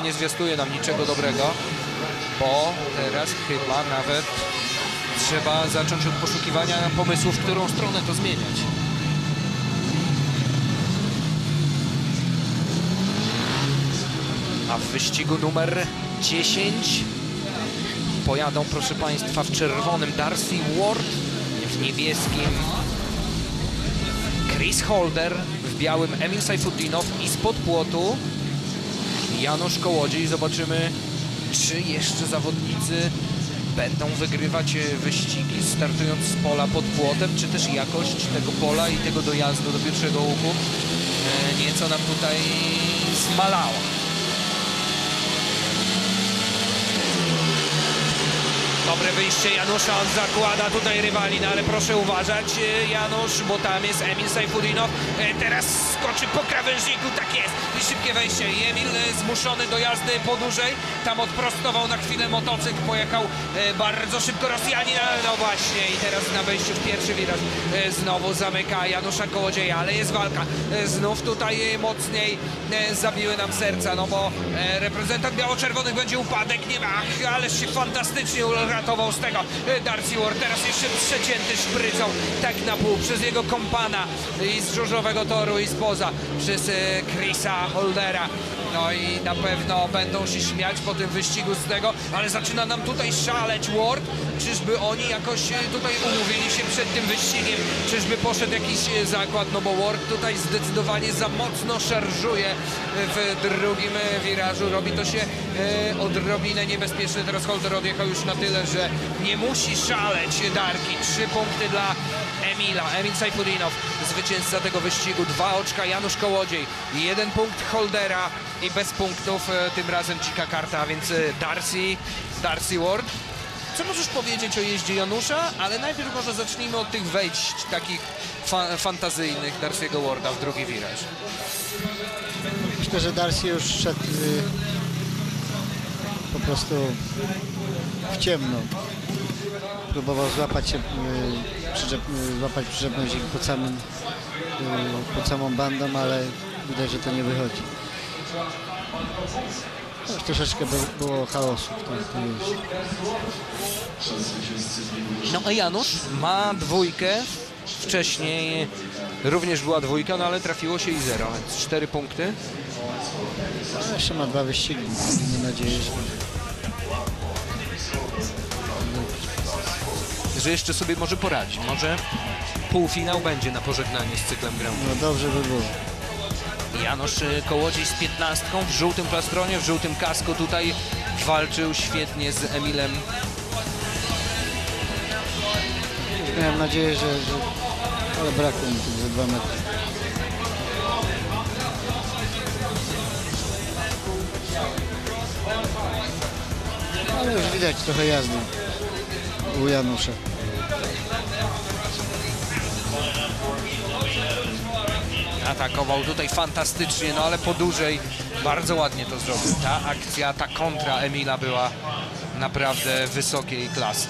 nie zwiastuje nam niczego dobrego, bo teraz chyba nawet trzeba zacząć od poszukiwania pomysłów, w którą stronę to zmieniać. A w wyścigu numer 10 pojadą, proszę Państwa, w czerwonym Darcy Ward, w niebieskim Chris Holder, w białym Emil Sajfudinow i spod płotu Janusz Kołodziej. Zobaczymy, czy jeszcze zawodnicy będą wygrywać e, wyścigi startując z pola pod płotem, czy też jakość tego pola i tego dojazdu do pierwszego łuku e, nieco nam tutaj zmalała. Dobre wyjście Janusza, on zakłada. Tutaj rywali, no ale proszę uważać e, Janusz, bo tam jest Emil Sajfudinow, E, teraz skoczy po krawężniku, tak jest, i szybkie wejście. Emil e, zmuszony do jazdy po dłużej, tam odprostował na chwilę motocykl, pojechał e, bardzo szybko Rosjanin, ale no właśnie. I teraz na wejściu w pierwszy wiraż e, znowu zamyka Janusza Kołodzieja, ale jest walka, znów tutaj mocniej zabiły nam serca, no bo reprezentant biało-czerwonych będzie upadek, nie ma, ależ się fantastycznie z tego e, Darcy Ward, teraz jeszcze przecięty szprycą, tak na pół, przez jego kompana i z żużlowego toru i spoza, przez e, Chrisa Holdera. No i na pewno będą się śmiać po tym wyścigu z tego, ale zaczyna nam tutaj szaleć Ward. Czyżby oni jakoś e, tutaj umówili się przed tym wyścigiem? Czyżby poszedł jakiś e, zakład? No bo Ward tutaj zdecydowanie za mocno szarżuje w drugim e, wirażu. Robi to się e, odrobinę niebezpieczne. Teraz Holder odjechał już na tyle, że nie musi szaleć Darki. Trzy punkty dla Emila. Emil Sajfudinow, zwycięzca tego wyścigu. Dwa oczka Janusz Kołodziej. Jeden punkt Holdera i bez punktów e, tym razem dzika karta, a więc e, Darcy, Darcy Ward. Co możesz powiedzieć o jeździe Janusza? Ale najpierw może zacznijmy od tych wejść takich fa fantazyjnych Darcy'ego Warda w drugi wiraż. Myślę, że Darcy już szedł y, po prostu w ciemno. Próbował złapać się, y, przyczep, y, złapać przyczepność pod, samym, y, pod samą bandą, ale widać, że to nie wychodzi. Już troszeczkę by- było chaosu w tym. No a Janusz ma dwójkę. Wcześniej również była dwójka, no ale trafiło się i zero, więc cztery punkty. No, jeszcze ma dwa wyścigi. Mam nadzieję, że Że jeszcze sobie może poradzi. Może półfinał będzie na pożegnanie z cyklem Grand Prix. no, dobrze by było. Janusz y, Kołodziej z piętnastką w żółtym plastronie, w żółtym kasku tutaj walczył świetnie z Emilem. Miałem nadzieję, że, że ale brakło mi tych ze dwa metry. Ale już widać trochę jazdy u Janusza. Atakował tutaj fantastycznie, no ale po dłużej bardzo ładnie to zrobił. Ta akcja, ta kontra Emila była naprawdę wysokiej klasy.